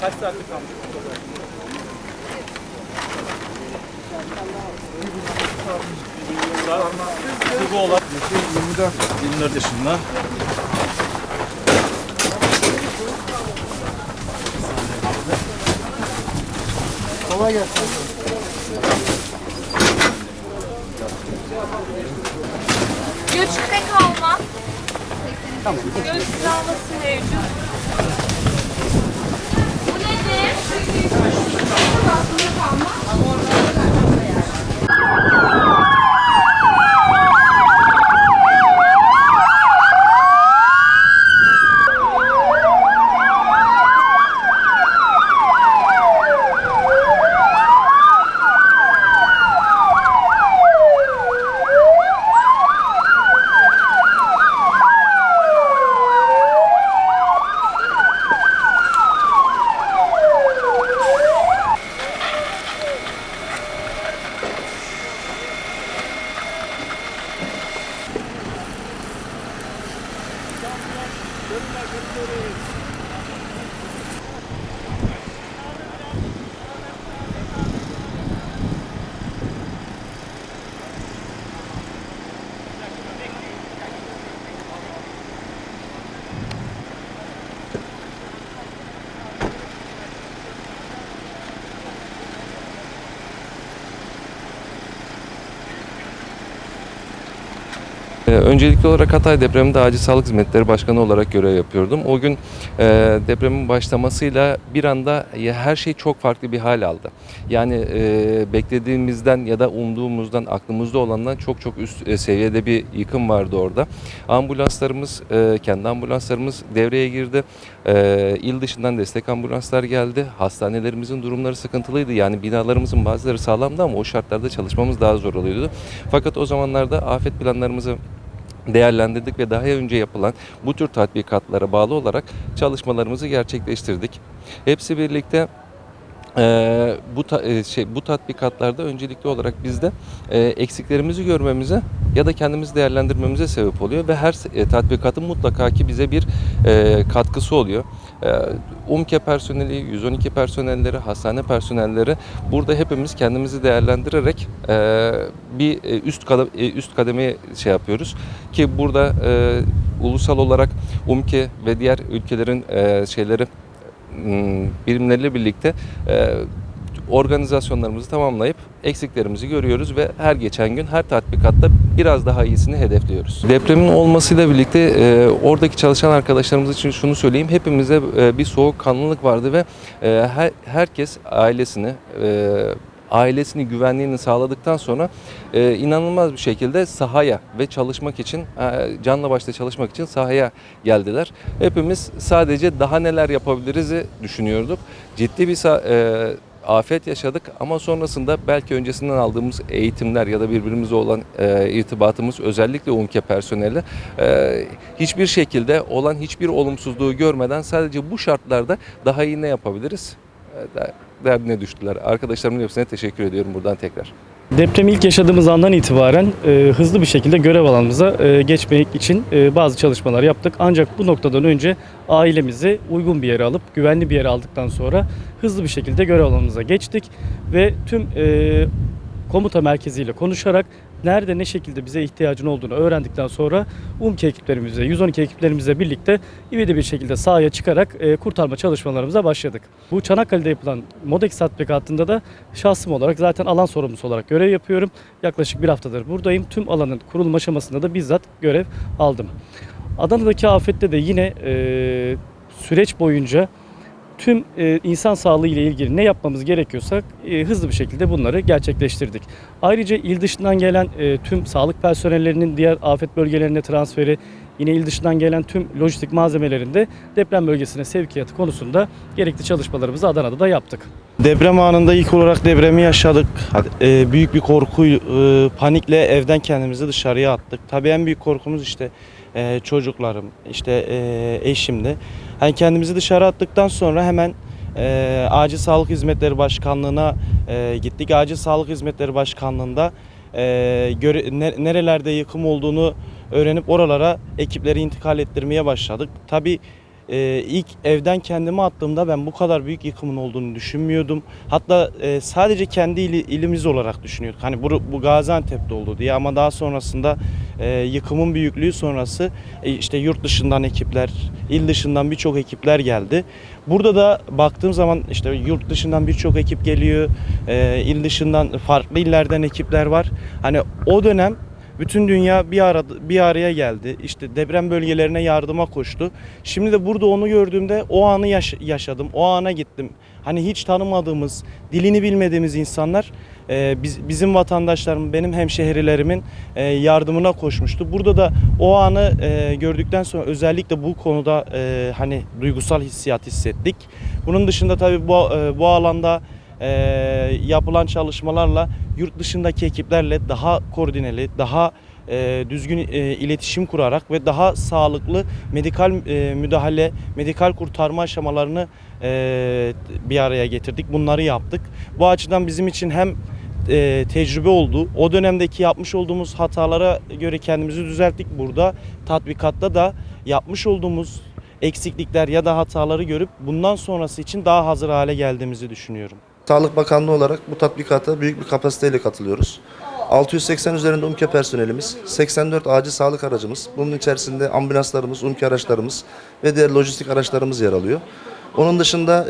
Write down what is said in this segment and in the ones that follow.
Kaç saatlik kalmış? Bu olan 24. 24 yaşında. Kolay gelsin. Göçükte kalma. Tamam. Göç travması mevcut. Bu nedir? Öncelikli olarak Hatay depreminde Acil Sağlık Hizmetleri Başkanı olarak görev yapıyordum. O gün e, depremin başlamasıyla bir anda her şey çok farklı bir hal aldı. Yani e, beklediğimizden ya da umduğumuzdan, aklımızda olandan çok çok üst e, seviyede bir yıkım vardı orada. Ambulanslarımız, kendi ambulanslarımız devreye girdi. İl dışından destek ambulanslar geldi. Hastanelerimizin durumları sıkıntılıydı. Yani binalarımızın bazıları sağlamdı ama o şartlarda çalışmamız daha zor oluyordu. Fakat o zamanlarda afet planlarımızı değerlendirdik ve daha önce yapılan bu tür tatbikatlara bağlı olarak çalışmalarımızı gerçekleştirdik. Hepsi birlikte eee, bu ta- e, şey bu tatbikatlarda öncelikli olarak bizde e, eksiklerimizi görmemize ya da kendimizi değerlendirmemize sebep oluyor ve her e, tatbikatın mutlaka ki bize bir e, katkısı oluyor. E, UMKE personeli, 112 personelleri, hastane personelleri burada hepimiz kendimizi değerlendirerek e, bir e, üst kade- e, üst kademeye şey yapıyoruz ki burada e, ulusal olarak UMKE ve diğer ülkelerin e, şeyleri m, birimleriyle birlikte e, organizasyonlarımızı tamamlayıp eksiklerimizi görüyoruz ve her geçen gün her tatbikatta biraz daha iyisini hedefliyoruz. Depremin olmasıyla birlikte e, oradaki çalışan arkadaşlarımız için şunu söyleyeyim. Hepimizde e, bir soğukkanlılık vardı ve e, her, herkes ailesini e, ailesini güvenliğini sağladıktan sonra e, inanılmaz bir şekilde sahaya ve çalışmak için e, canla başla çalışmak için sahaya geldiler. Hepimiz sadece daha neler yapabiliriz'i düşünüyorduk. Ciddi bir e, afet yaşadık ama sonrasında belki öncesinden aldığımız eğitimler ya da birbirimizle olan e, irtibatımız özellikle UMKE personeli e, hiçbir şekilde olan hiçbir olumsuzluğu görmeden sadece bu şartlarda daha iyi ne yapabiliriz? E, derdine düştüler. Arkadaşlarımın hepsine teşekkür ediyorum buradan tekrar. Depremi ilk yaşadığımız andan itibaren e, hızlı bir şekilde görev alanımıza e, geçmek için e, bazı çalışmalar yaptık. Ancak bu noktadan önce ailemizi uygun bir yere alıp güvenli bir yere aldıktan sonra hızlı bir şekilde görev alanımıza geçtik ve tüm e, komuta merkeziyle konuşarak nerede ne şekilde bize ihtiyacın olduğunu öğrendikten sonra UMKE ekiplerimizle, 112 ekiplerimizle birlikte ivedi bir şekilde sahaya çıkarak e, kurtarma çalışmalarımıza başladık. Bu Çanakkale'de yapılan MODEX tatbikatında da şahsım olarak zaten alan sorumlusu olarak görev yapıyorum. Yaklaşık bir haftadır buradayım. Tüm alanın kurulum aşamasında da bizzat görev aldım. Adana'daki afette de yine e, süreç boyunca tüm e, insan sağlığı ile ilgili ne yapmamız gerekiyorsa e, hızlı bir şekilde bunları gerçekleştirdik. Ayrıca il dışından gelen e, tüm sağlık personellerinin diğer afet bölgelerine transferi, yine il dışından gelen tüm lojistik malzemelerin de deprem bölgesine sevkiyatı konusunda gerekli çalışmalarımızı Adana'da da yaptık. Deprem anında ilk olarak depremi yaşadık. Ee, büyük bir korku, e, panikle evden kendimizi dışarıya attık. Tabii en büyük korkumuz işte e, çocuklarım, işte e, eşimdi. Hani kendimizi dışarı attıktan sonra hemen e, Acil Sağlık Hizmetleri Başkanlığı'na e, gittik. Acil Sağlık Hizmetleri Başkanlığı'nda e, göre- ne- nerelerde yıkım olduğunu öğrenip oralara ekipleri intikal ettirmeye başladık. Tabii e, ilk evden kendimi attığımda ben bu kadar büyük yıkımın olduğunu düşünmüyordum. Hatta e, sadece kendi ili- ilimiz olarak düşünüyorduk. Hani bu, bu Gaziantep'te oldu diye ama daha sonrasında e, yıkımın büyüklüğü sonrası e, işte yurt dışından ekipler, il dışından birçok ekipler geldi. Burada da baktığım zaman işte yurt dışından birçok ekip geliyor, e, il dışından farklı illerden ekipler var. Hani o dönem bütün dünya bir arada bir araya geldi. İşte deprem bölgelerine yardıma koştu. Şimdi de burada onu gördüğümde o anı yaş- yaşadım. O ana gittim. Hani hiç tanımadığımız, dilini bilmediğimiz insanlar e, biz, bizim vatandaşlarım, benim hemşehrilerimin e, yardımına koşmuştu. Burada da o anı e, gördükten sonra özellikle bu konuda e, hani duygusal hissiyat hissettik. Bunun dışında tabii bu e, bu alanda e, yapılan çalışmalarla yurt dışındaki ekiplerle daha koordineli, daha e, düzgün e, iletişim kurarak ve daha sağlıklı medikal e, müdahale, medikal kurtarma aşamalarını e, bir araya getirdik. Bunları yaptık. Bu açıdan bizim için hem e, tecrübe oldu. O dönemdeki yapmış olduğumuz hatalara göre kendimizi düzelttik burada. Tatbikatta da yapmış olduğumuz eksiklikler ya da hataları görüp bundan sonrası için daha hazır hale geldiğimizi düşünüyorum. Sağlık Bakanlığı olarak bu tatbikata büyük bir kapasiteyle katılıyoruz. 680 üzerinde UMKE personelimiz, 84 acil sağlık aracımız, bunun içerisinde ambulanslarımız, UMKE araçlarımız ve diğer lojistik araçlarımız yer alıyor. Onun dışında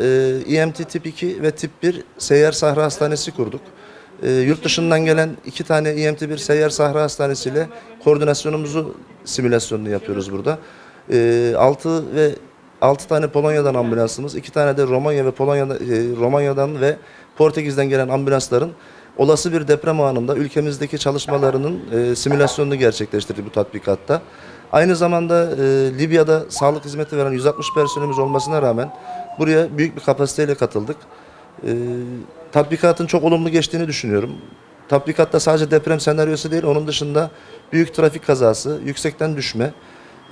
e, EMT tip 2 ve tip 1 seyyar sahra hastanesi kurduk. E, yurt dışından gelen iki tane EMT 1 seyyar sahra hastanesiyle koordinasyonumuzu, simülasyonunu yapıyoruz burada. E, 6 ve 6 tane Polonya'dan ambulansımız, 2 tane de Romanya ve Polonya'da, e, Romanya'dan ve Portekiz'den gelen ambulansların olası bir deprem anında ülkemizdeki çalışmalarının e, simülasyonunu gerçekleştirdik bu tatbikatta. Aynı zamanda e, Libya'da sağlık hizmeti veren 160 personelimiz olmasına rağmen buraya büyük bir kapasiteyle katıldık. E, tatbikatın çok olumlu geçtiğini düşünüyorum. Tatbikatta sadece deprem senaryosu değil, onun dışında büyük trafik kazası, yüksekten düşme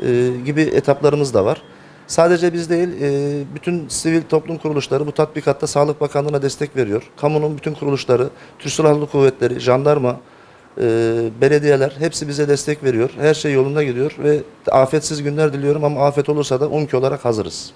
e, gibi etaplarımız da var. Sadece biz değil, e, bütün sivil toplum kuruluşları bu tatbikatta Sağlık Bakanlığı'na destek veriyor. Kamunun bütün kuruluşları, Türk Silahlı Kuvvetleri, jandarma, e, belediyeler hepsi bize destek veriyor. Her şey yolunda gidiyor ve afetsiz günler diliyorum ama afet olursa da UMKE olarak hazırız.